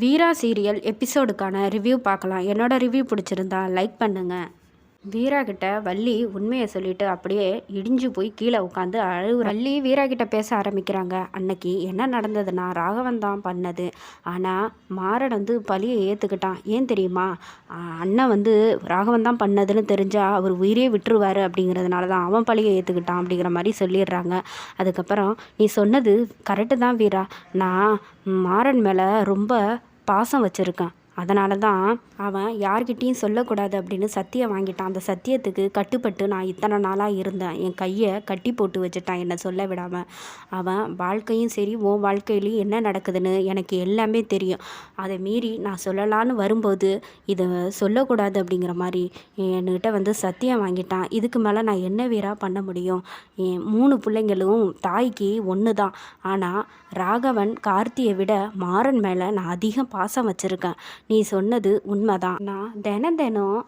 வீரா serial எபிசோடுக்கான review பார்க்கலாம். என்னோட review பிடிச்சிருந்தா லைக் பண்ணுங்கள் வீரா கிட்ட வள்ளி உண்மையை சொல்லிட்டு அப்படியே இடிஞ்சு போய் கீழே உட்காந்து அழு வள்ளி வீரா கிட்ட பேச ஆரம்பிக்கிறாங்க. அன்னைக்கு என்ன நடந்ததுன்னா ராகவன் தான் பண்ணது. ஆனால் மாறன் வந்து பழியை ஏற்றுக்கிட்டான் ஏன் தெரியுமா? அண்ணன் வந்து ராகவன் தான் பண்ணதுன்னு தெரிஞ்சால் அவர் உயிரே விட்டுருவாரு அப்படிங்கிறதுனால தான் அவன் பழியை ஏற்றுக்கிட்டான் அப்படிங்கிற மாதிரி சொல்லிடுறாங்க. அதுக்கப்புறம் நீ சொன்னது கரெக்டு தான் வீரா. நான் மாறன் மேலே ரொம்ப பாசம் வச்சுருக்கேன். அதனால தான் அவன் யார்கிட்டயும் சொல்லக்கூடாது அப்படின்னு சத்தியம் வாங்கிட்டான். அந்த சத்தியத்துக்கு கட்டுப்பட்டு நான் இத்தனை நாளாக இருந்தேன். என் கையை கட்டி போட்டு வச்சுட்டான் என்னை சொல்ல விடாமல் அவன் வாழ்க்கையும் சரி உன் வாழ்க்கையிலையும் என்ன நடக்குதுன்னு எனக்கு எல்லாமே தெரியும். அதை மீறி நான் சொல்லலான்னு வரும்போது இதை சொல்லக்கூடாது அப்படிங்கிற மாதிரி என்கிட்ட வந்து சத்தியம் வாங்கிட்டான். இதுக்கு மேலே நான் என்ன வீரா பண்ண முடியும்? என் மூணு பிள்ளைங்களும் தாய்க்கு ஒன்று தான் ஆனால் ராகவன் கார்த்தியை விட மாறன் மேலே நான் அதிகம் பாசம் வச்சுருக்கேன். நீ சொன்னது உண்மைதான். நான் தினம் தினம்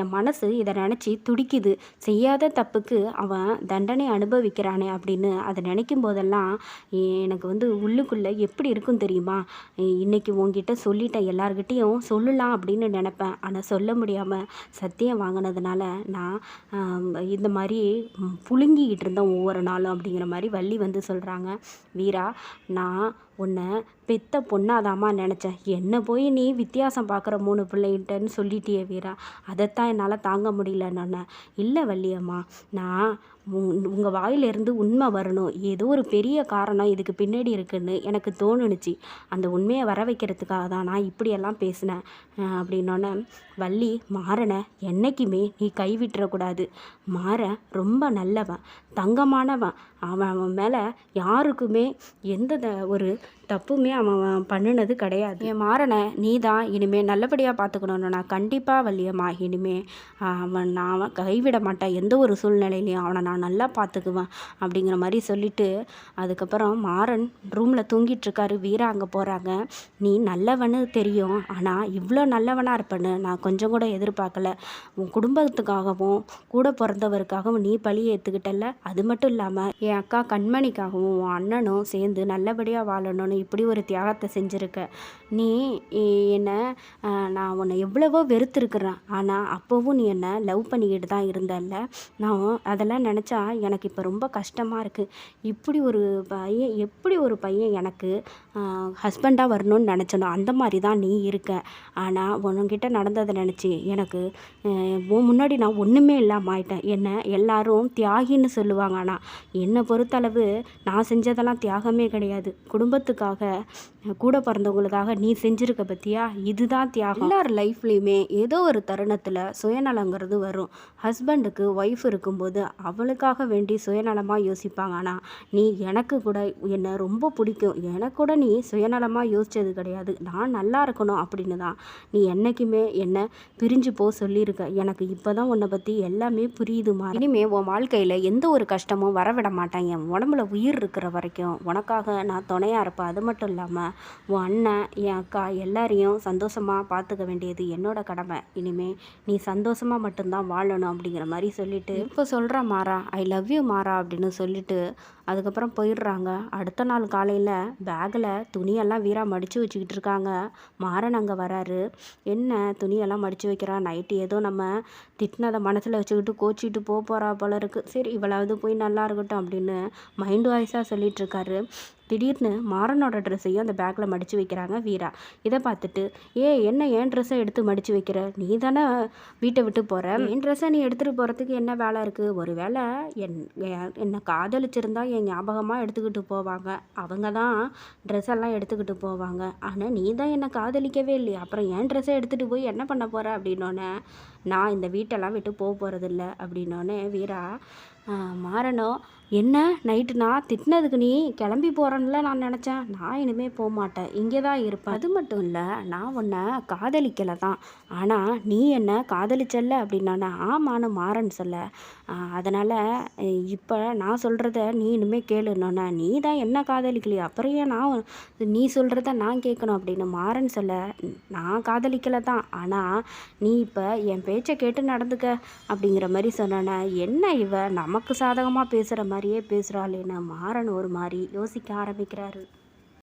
என் மனசு இதை நினச்சி துடிக்குது. செய்யாத தப்புக்கு அவன் தண்டனை அனுபவிக்கிறானே அப்படின்னு அதை நினைக்கும் போதெல்லாம் எனக்கு வந்து உள்ளுக்குள்ளே எப்படி இருக்கும் தெரியுமா? இன்றைக்கி இன்னைக்கு சொல்லிட்டேன் எல்லார்கிட்டேயும் சொல்லலாம் அப்படின்னு நினப்பேன். ஆனால் சொல்ல முடியாமல் சத்தியம் வாங்கினதுனால நான் இந்த மாதிரி புழுங்கிக்கிட்டு இருந்தேன் ஒவ்வொரு நாளும் அப்படிங்கிற மாதிரி வள்ளி வந்து சொல்கிறாங்க வீரா நான் உன்னை பெத்த பொண்ணாதாம்மா நினச்சேன். என்ன போய் நீ வித்தியாசம் பார்க்குற மூணு பிள்ளைகிட்டன்னு சொல்லிட்டியே வீரா. அதைத்தான் என்னால் தாங்க முடியல நான். இல்லை வள்ளியம்மா நான் உங்கள் வாயிலிருந்து உண்மை வரணும். ஏதோ ஒரு பெரிய காரணம் இதுக்கு பின்னாடி இருக்குன்னு எனக்கு தோணுனுச்சு. அந்த உண்மையை வர வைக்கிறதுக்காக தான் நான் இப்படியெல்லாம் பேசினேன் அப்படின்னோடனே வள்ளி மாறனை என்றைக்குமே நீ கைவிட்டுறக்கூடாது மாறன் ரொம்ப நல்லவன் தங்கமானவன். அவன் அவன் மேலே யாருக்குமே எந்த த- ஒரு தப்புமே அவன் பண்ணினது கிடையாது. என் மாறனை நீ தான் இனிமேல் நல்லபடியாக பார்த்துக்கணும்னு நான் கண்டிப்பாக வள்ளியம்மா இனிமே அவன் நான் அவன் கைவிட மாட்டேன். எந்த ஒரு சூழ்நிலையிலையும் அவனை நான் நல்லா பார்த்துக்குவேன் அப்படிங்கிற மாதிரி சொல்லிட்டு அதுக்கப்புறம் மாறன் ரூமில் தூங்கிட்டுருக்காரு. வீரா அங்கே போகிறாங்க நீ நல்லவன்னு தெரியும். ஆனால் இவ்வளோ நல்லவனாக இருப்பேன்னு நான் கொஞ்சம் கூட எதிர்பார்க்கல. உன் குடும்பத்துக்காகவும் கூட பிறந்தவருக்காகவும் நீ பழி ஏற்றுக்கிட்டல அது மட்டும் இல்லாமல் என் அக்கா கண்மணிக்காகவும் உன் அண்ணனும் சேர்ந்து நல்லபடியாக வாழணும்னு இப்படி ஒரு தியாகத்தை செஞ்சுருக்க. நீ என்னை நான் உன்னை எவ்வளவோ வெறுத்துருக்குறேன். ஆனால் அப்போவும் நீ என்னை லவ் பண்ணிக்கிட்டு தான் இருந்தல்ல? நான் அதெல்லாம் நினச்சா எனக்கு இப்போ ரொம்ப கஷ்டமாக இருக்குது இப்படி ஒரு பையன் எப்படி ஒரு பையன் எனக்கு ஹஸ்பண்டாக வரணும்னு நினச்சனோ அந்த மாதிரி தான் நீ இருக்க. ஆனால் உன்கிட்ட நடந்ததை நினச்சி எனக்கு முன்னாடி நான் ஒன்றுமே இல்லாமல் ஆயிட்டேன். என்னை எல்லாரும் தியாகின்னு சொல்லுவாங்க. ஆனால் என்னை பொறுத்தளவு நான் செஞ்சதெல்லாம் தியாகமே கிடையாது. குடும்பத்துக்காக கூட பிறந்தவங்களுக்காக நீ செஞ்சிருக்க பற்றியா இதுதான் தியாகம். எல்லார் லைஃப்லேயுமே ஏதோ ஒரு தருணத்தில் சுயநலங்கிறது வரும். ஹஸ்பண்டுக்கு ஒய்ஃப் இருக்கும்போது அவளுக்காக வேண்டி சுயநலமாக யோசிப்பாங்க. ஆனால் நீ எனக்கு கூட என்னை ரொம்ப பிடிக்கும். எனக்கு கூட நீ சுயநலமாக யோசித்தது கிடையாது. நான் நல்லா இருக்கணும் அப்படின்னு தான் நீ என்றைக்குமே என்னை பிரிஞ்சு போ சொல்லியிருக்க. எனக்கு இப்போ தான் உன்னை பற்றி எல்லாமே புரியுதுமா இனிமே உன் வாழ்க்கையில் எந்த ஒரு கஷ்டமும் வரவிட மாட்டேன். என் உடம்புல உயிர் இருக்கிற வரைக்கும் உனக்காக நான் துணையாக இருப்பேன். அது மட்டும் இல்லாமல் உன் அண்ணன் என் அக்கா எல்லாரையும் சந்தோஷமாக பார்த்துக்க வேண்டியது என்னோட கடமை. இனிமே நீ சந்தோஷமாக மட்டும்தான் வாழணும் அப்படிங்கிற மாதிரி சொல்லிட்டு இப்போ சொல்கிற மாறா ஐ லவ் யூ மாறா அப்படின்னு சொல்லிட்டு அதுக்கப்புறம் போயிடுறாங்க. அடுத்த நாள் காலையில் பேக்கில் துணியெல்லாம் வீரா மடித்து வச்சுக்கிட்டு இருக்காங்க. மாறன் அங்கே வராரு. என்ன துணியெல்லாம் மடித்து வைக்கிறா? நைட்டு ஏதோ நம்ம திட்டினதை மனசில் வச்சுக்கிட்டு கோச்சிக்கிட்டு போக போகிறா போல இருக்குது சரி இவளாவது போய் நல்லா இருக்கட்டும் அப்படின்னு மைண்ட் வாய்ஸாக சொல்லிட்டு இருக்காரு. திடீர்னு மாறனோட ட்ரெஸ்ஸையும் அந்த பேக்கில் மடித்து வைக்கிறாங்க வீரா. இதை பார்த்துட்டு ஏ என்ன என் ட்ரெஸ்ஸை எடுத்து மடித்து வைக்கிற? நீ தானே வீட்டை விட்டு போகிற என் ட்ரெஸ்ஸை நீ எடுத்துகிட்டு போகிறதுக்கு என்ன வேலை இருக்குது ஒரு வேளை என் என்- என்னை காதலிச்சிருந்தா என் ஞாபகமாக எடுத்துக்கிட்டு போவாங்க. அவங்க தான் ட்ரெஸ் எல்லாம் எடுத்துக்கிட்டு போவாங்க. ஆனால் நீ தான் என்னை காதலிக்கவே இல்லையா. அப்புறம் என் ட்ரெஸ்ஸை எடுத்துகிட்டு போய் என்ன பண்ண போகிற அப்படின்னோடனே நான் இந்த வீட்டெல்லாம் விட்டு போக போகிறதில்ல அப்படின்னோடனே வீரா மாறனோ என்ன? நைட்டு நான் திட்டினதுக்கு நீ கிளம்பி போகிறேன்ல நான் நினச்சேன். நான் இனிமேல் போக மாட்டேன். இங்கே தான் இருப்பேன். அது மட்டும் இல்லை நான் உன்னை காதலிக்கலை தான். ஆனால் நீ என்ன காதலிச்சல்ல? அப்படின்னா ஆமான்னு மாறன் சொல்ல. அதனால் இப்போ நான் சொல்கிறத நீ இனிமேல் கேளுன்னொன்னே நீ தான் என்ன காதலிக்கலையே. அப்புறம் ஏன் நான் நீ சொல்கிறத நான் கேட்கணும்? அப்படின்னு மாறன் சொல்ல நான் காதலிக்கலை தான். ஆனால் நீ இப்போ என் பேச்சை கேட்டு நடந்துக்க அப்படிங்கிற மாதிரி சொன்னோன்னே என்ன இவ? நமக்கு சாதகமாக பேசுகிற மாதிரியே பேசுகிறாளேன்னு மாறன் ஒரு மாதிரி யோசிக்க ஆரம்பிக்கிறாரு.